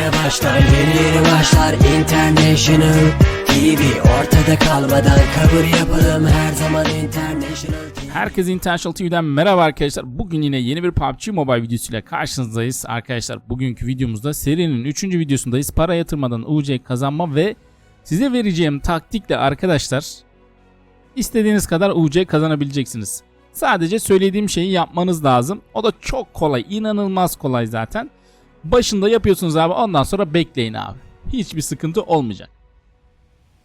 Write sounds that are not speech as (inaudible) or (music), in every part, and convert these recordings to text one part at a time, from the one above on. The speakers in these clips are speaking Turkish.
yeni başlar Yeni yeni başlar International TV Ortada kalmadan kabul yapalım Her zaman International TV Herkese International TV'den merhaba arkadaşlar. Bugün yine yeni bir PUBG Mobile videosuyla karşınızdayız. Arkadaşlar bugünkü videomuzda serinin 3. videosundayız. Para yatırmadan UC kazanma ve size vereceğim taktikle arkadaşlar istediğiniz kadar UC kazanabileceksiniz. Sadece söylediğim şeyi yapmanız lazım. O da çok kolay, inanılmaz kolay zaten. Başında yapıyorsunuz abi ondan sonra bekleyin abi. Hiçbir sıkıntı olmayacak.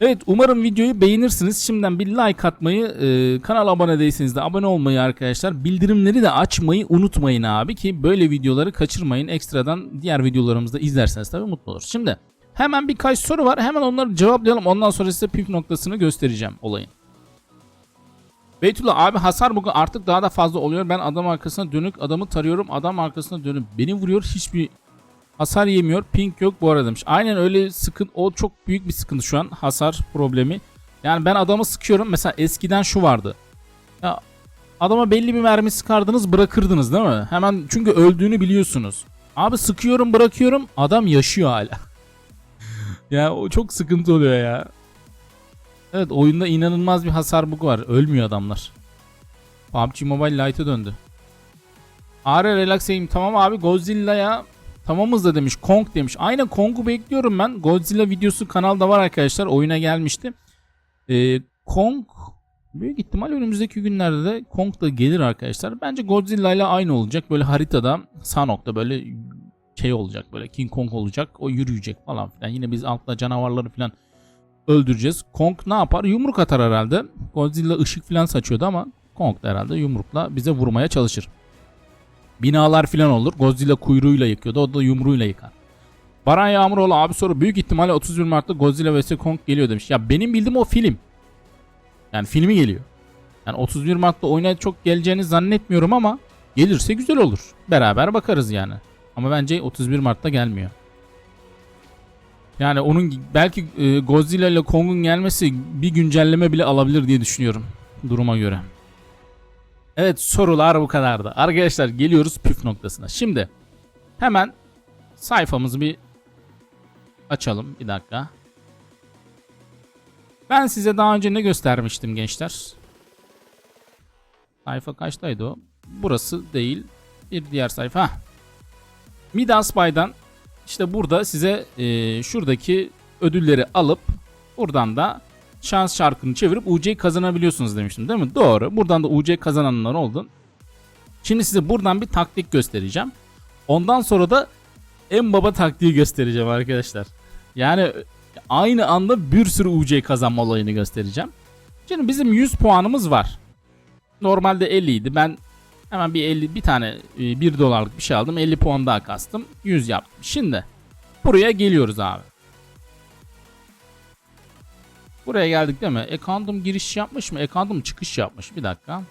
Evet umarım videoyu beğenirsiniz. Şimdiden bir like atmayı, e, kanala abone değilseniz de abone olmayı arkadaşlar. Bildirimleri de açmayı unutmayın abi ki böyle videoları kaçırmayın. Ekstradan diğer videolarımızda izlerseniz tabii mutlu olur. Şimdi hemen birkaç soru var. Hemen onları cevaplayalım. Ondan sonra size püf noktasını göstereceğim olayın. Beytullah abi hasar bugün artık daha da fazla oluyor. Ben adam arkasına dönük adamı tarıyorum. Adam arkasına dönüp beni vuruyor. Hiçbir hasar yemiyor. Pink yok bu arada demiş. Aynen öyle sıkıntı. O çok büyük bir sıkıntı şu an. Hasar problemi. Yani ben adamı sıkıyorum. Mesela eskiden şu vardı. Ya adama belli bir mermi sıkardınız bırakırdınız değil mi? Hemen çünkü öldüğünü biliyorsunuz. Abi sıkıyorum bırakıyorum adam yaşıyor hala. (laughs) ya o çok sıkıntı oluyor ya. Evet oyunda inanılmaz bir hasar bug var. Ölmüyor adamlar. PUBG Mobile Lite'a döndü. Are relaxeyim tamam abi Godzilla'ya tamamız da demiş. Kong demiş. Aynen Kong'u bekliyorum ben. Godzilla videosu kanalda var arkadaşlar. Oyuna gelmişti. Ee, Kong büyük ihtimal önümüzdeki günlerde de Kong da gelir arkadaşlar. Bence Godzilla ile aynı olacak. Böyle haritada Sanok'ta böyle şey olacak. Böyle King Kong olacak. O yürüyecek falan filan. Yine biz altta canavarları falan öldüreceğiz. Kong ne yapar? Yumruk atar herhalde. Godzilla ışık falan saçıyordu ama Kong da herhalde yumrukla bize vurmaya çalışır. Binalar falan olur. Godzilla kuyruğuyla yıkıyordu. O da yumruğuyla yıkar. Baran Yağmuroğlu abi soru büyük ihtimalle 31 Mart'ta Godzilla vs Kong geliyor demiş. Ya benim bildiğim o film. Yani filmi geliyor. Yani 31 Mart'ta oyuna çok geleceğini zannetmiyorum ama gelirse güzel olur. Beraber bakarız yani. Ama bence 31 Mart'ta gelmiyor. Yani onun belki e, Godzilla ile Kong'un gelmesi bir güncelleme bile alabilir diye düşünüyorum duruma göre. Evet sorular bu kadardı. Arkadaşlar geliyoruz püf noktasına. Şimdi hemen sayfamızı bir açalım. Bir dakika. Ben size daha önce ne göstermiştim gençler? Sayfa kaçtaydı o? Burası değil. Bir diğer sayfa. Midas Bay'dan işte burada size e, şuradaki ödülleri alıp buradan da şans şarkını çevirip UC kazanabiliyorsunuz demiştim değil mi? Doğru. Buradan da UC kazananlar oldu. Şimdi size buradan bir taktik göstereceğim. Ondan sonra da en baba taktiği göstereceğim arkadaşlar. Yani aynı anda bir sürü UC kazanma olayını göstereceğim. Şimdi bizim 100 puanımız var. Normalde 50 idi. Ben hemen bir 50 bir tane 1 dolarlık bir şey aldım. 50 puan daha kastım. 100 yaptım. Şimdi buraya geliyoruz abi. Buraya geldik değil mi? Account'um giriş yapmış mı? Account'um çıkış yapmış. Bir dakika.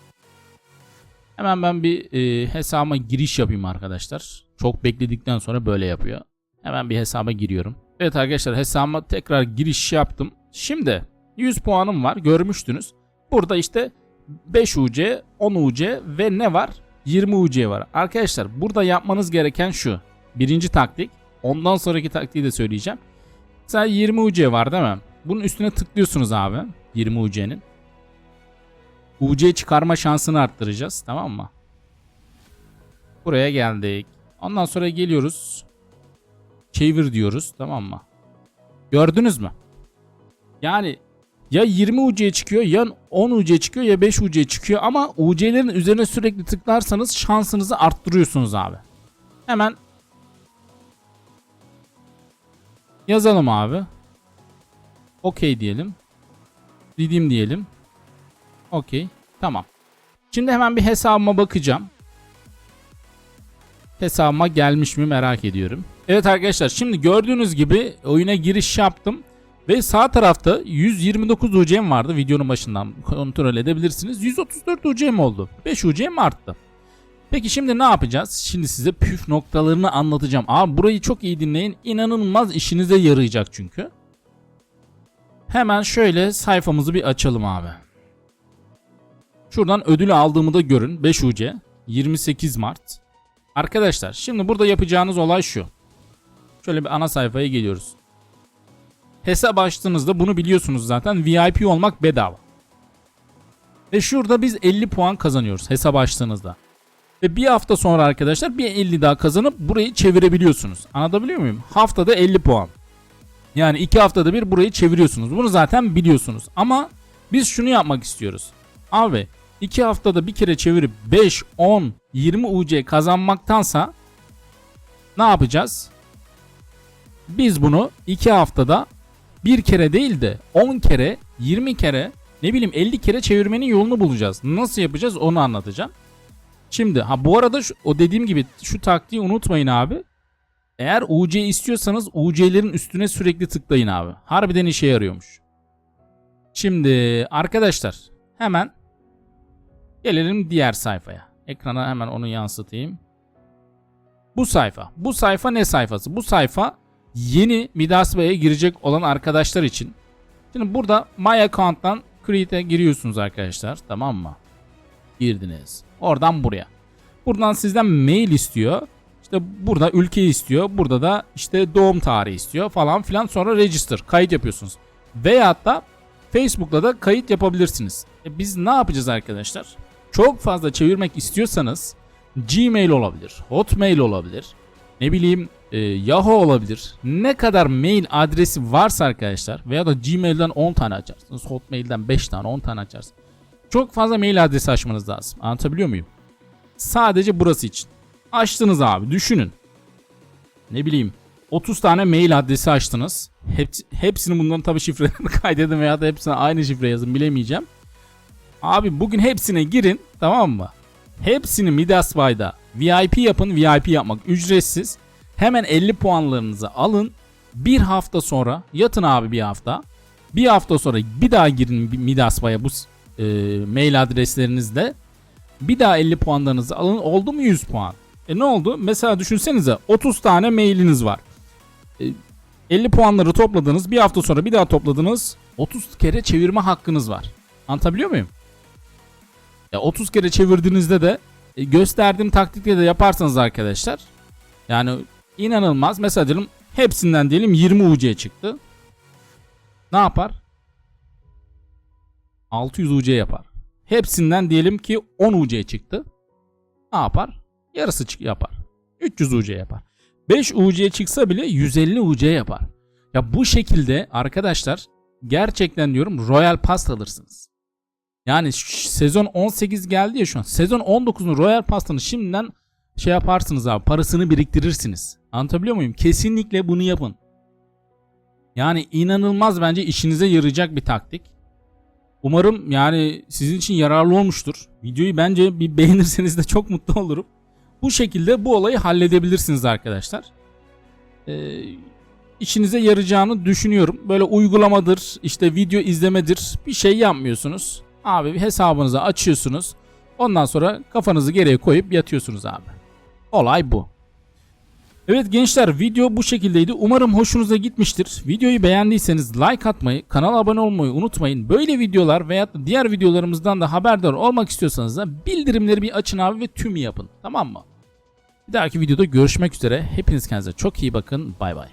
Hemen ben bir e, hesabıma giriş yapayım arkadaşlar. Çok bekledikten sonra böyle yapıyor. Hemen bir hesaba giriyorum. Evet arkadaşlar hesabıma tekrar giriş yaptım. Şimdi 100 puanım var görmüştünüz. Burada işte 5 UC, 10 UC ve ne var? 20 UC var. Arkadaşlar burada yapmanız gereken şu. Birinci taktik. Ondan sonraki taktiği de söyleyeceğim. Mesela 20 UC var değil mi? Bunun üstüne tıklıyorsunuz abi. 20 UC'nin. UC çıkarma şansını arttıracağız. Tamam mı? Buraya geldik. Ondan sonra geliyoruz. Çevir diyoruz. Tamam mı? Gördünüz mü? Yani ya 20 UC çıkıyor ya 10 UC çıkıyor ya 5 UC çıkıyor ama UC'lerin üzerine sürekli tıklarsanız şansınızı arttırıyorsunuz abi. Hemen yazalım abi. Okey diyelim. Redeem diyelim. Okey. Tamam. Şimdi hemen bir hesabıma bakacağım. Hesabıma gelmiş mi merak ediyorum. Evet arkadaşlar şimdi gördüğünüz gibi oyuna giriş yaptım. Ve sağ tarafta 129 UCM vardı videonun başından kontrol edebilirsiniz. 134 UCM oldu. 5 UCM arttı. Peki şimdi ne yapacağız? Şimdi size püf noktalarını anlatacağım. Abi burayı çok iyi dinleyin. İnanılmaz işinize yarayacak çünkü. Hemen şöyle sayfamızı bir açalım abi. Şuradan ödülü aldığımı da görün. 5 UC. 28 Mart. Arkadaşlar şimdi burada yapacağınız olay şu. Şöyle bir ana sayfaya geliyoruz. Hesap açtığınızda bunu biliyorsunuz zaten. VIP olmak bedava. Ve şurada biz 50 puan kazanıyoruz hesap açtığınızda. Ve bir hafta sonra arkadaşlar bir 50 daha kazanıp burayı çevirebiliyorsunuz. Anlatabiliyor muyum? Haftada 50 puan. Yani iki haftada bir burayı çeviriyorsunuz. Bunu zaten biliyorsunuz. Ama biz şunu yapmak istiyoruz. Abi iki haftada bir kere çevirip 5, 10, 20 UC kazanmaktansa ne yapacağız? Biz bunu iki haftada bir kere değil de 10 kere, 20 kere, ne bileyim 50 kere çevirmenin yolunu bulacağız. Nasıl yapacağız onu anlatacağım. Şimdi ha bu arada şu, o dediğim gibi şu taktiği unutmayın abi. Eğer UC istiyorsanız UC'lerin üstüne sürekli tıklayın abi. Harbiden işe yarıyormuş. Şimdi arkadaşlar hemen gelelim diğer sayfaya. Ekrana hemen onu yansıtayım. Bu sayfa. Bu sayfa ne sayfası? Bu sayfa yeni Midas Bey'e girecek olan arkadaşlar için. Şimdi burada My Account'tan Create'e giriyorsunuz arkadaşlar. Tamam mı? Girdiniz. Oradan buraya. Buradan sizden mail istiyor. İşte burada ülke istiyor. Burada da işte doğum tarihi istiyor falan filan. Sonra register. Kayıt yapıyorsunuz. Veyahut da Facebook'ta da kayıt yapabilirsiniz. E biz ne yapacağız arkadaşlar? Çok fazla çevirmek istiyorsanız Gmail olabilir, Hotmail olabilir, ne bileyim e, Yahoo olabilir. Ne kadar mail adresi varsa arkadaşlar veya da Gmail'den 10 tane açarsınız, Hotmail'den 5 tane, 10 tane açarsınız. Çok fazla mail adresi açmanız lazım. Anlatabiliyor muyum? Sadece burası için. Açtınız abi düşünün. Ne bileyim 30 tane mail adresi açtınız. Hepsi, hepsini bunların tabi şifrelerini (laughs) kaydedin veya da hepsine aynı şifre yazın bilemeyeceğim. Abi bugün hepsine girin tamam mı? Hepsini Midas Bay'da VIP yapın. VIP yapmak ücretsiz. Hemen 50 puanlarınızı alın. Bir hafta sonra yatın abi bir hafta. Bir hafta sonra bir daha girin Midas Bay'a bu e, mail adreslerinizle. Bir daha 50 puanlarınızı alın. Oldu mu 100 puan? E ne oldu? Mesela düşünsenize 30 tane mailiniz var. E, 50 puanları topladınız. Bir hafta sonra bir daha topladınız. 30 kere çevirme hakkınız var. Anlatabiliyor muyum? Ya 30 kere çevirdiğinizde de e, gösterdiğim taktikle de yaparsanız arkadaşlar yani inanılmaz. Mesela diyelim hepsinden diyelim 20 UC çıktı. Ne yapar? 600 UC yapar. Hepsinden diyelim ki 10 UC çıktı. Ne yapar? Yarısı çık yapar. 300 UC yapar. 5 UC çıksa bile 150 UC yapar. Ya bu şekilde arkadaşlar gerçekten diyorum Royal Pass alırsınız. Yani sezon 18 geldi ya şu an. Sezon 19'un Royal Pass'ını şimdiden şey yaparsınız abi. Parasını biriktirirsiniz. Anlatabiliyor muyum? Kesinlikle bunu yapın. Yani inanılmaz bence işinize yarayacak bir taktik. Umarım yani sizin için yararlı olmuştur. Videoyu bence bir beğenirseniz de çok mutlu olurum. Bu şekilde bu olayı halledebilirsiniz arkadaşlar. Ee, işinize yarayacağını düşünüyorum. Böyle uygulamadır, işte video izlemedir bir şey yapmıyorsunuz. Abi hesabınızı açıyorsunuz. Ondan sonra kafanızı geriye koyup yatıyorsunuz abi. Olay bu. Evet gençler video bu şekildeydi. Umarım hoşunuza gitmiştir. Videoyu beğendiyseniz like atmayı, kanala abone olmayı unutmayın. Böyle videolar veya da diğer videolarımızdan da haberdar olmak istiyorsanız da bildirimleri bir açın abi ve tüm yapın. Tamam mı? Bir dahaki videoda görüşmek üzere. Hepiniz kendinize çok iyi bakın. Bay bay.